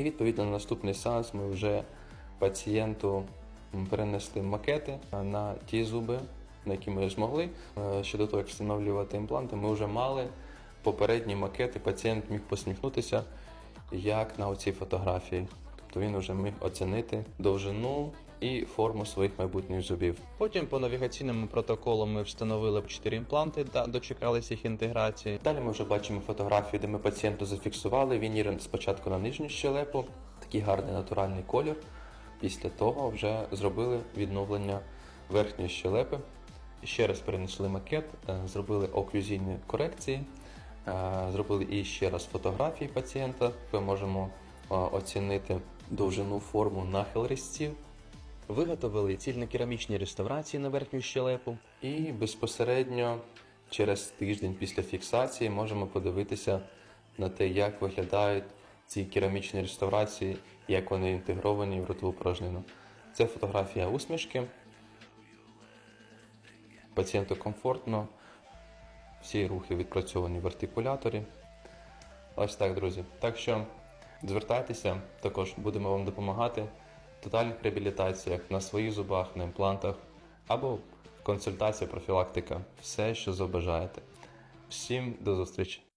І відповідно на наступний сеанс ми вже пацієнту перенесли макети на ті зуби, на які ми змогли. Е, Щодо того, як встановлювати імпланти, ми вже мали попередні макети. Пацієнт міг посміхнутися, як на оцій фотографії. Тобто він вже міг оцінити довжину і форму своїх майбутніх зубів. Потім по навігаційному протоколу ми встановили 4 імпланти та дочекалися їх інтеграції. Далі ми вже бачимо фотографію, де ми пацієнту зафіксували вінір спочатку на нижню щелепу, такий гарний натуральний колір. Після того вже зробили відновлення верхньої щелепи. Ще раз перенесли макет, е, зробили оклюзійні корекції, е, зробили і ще раз фотографії пацієнта. Ми можемо е, оцінити довжину форму нахил різців. Виготовили цільнокерамічні реставрації на верхню щелепу. І безпосередньо через тиждень після фіксації можемо подивитися на те, як виглядають ці керамічні реставрації, як вони інтегровані в ротову порожнину. Це фотографія усмішки. Пацієнту комфортно, всі рухи відпрацьовані в артикуляторі. Ось так, друзі. Так що звертайтеся, також будемо вам допомагати тотальних реабілітаціях на своїх зубах, на імплантах або консультація, профілактика, все, що забажаєте. Всім до зустрічі!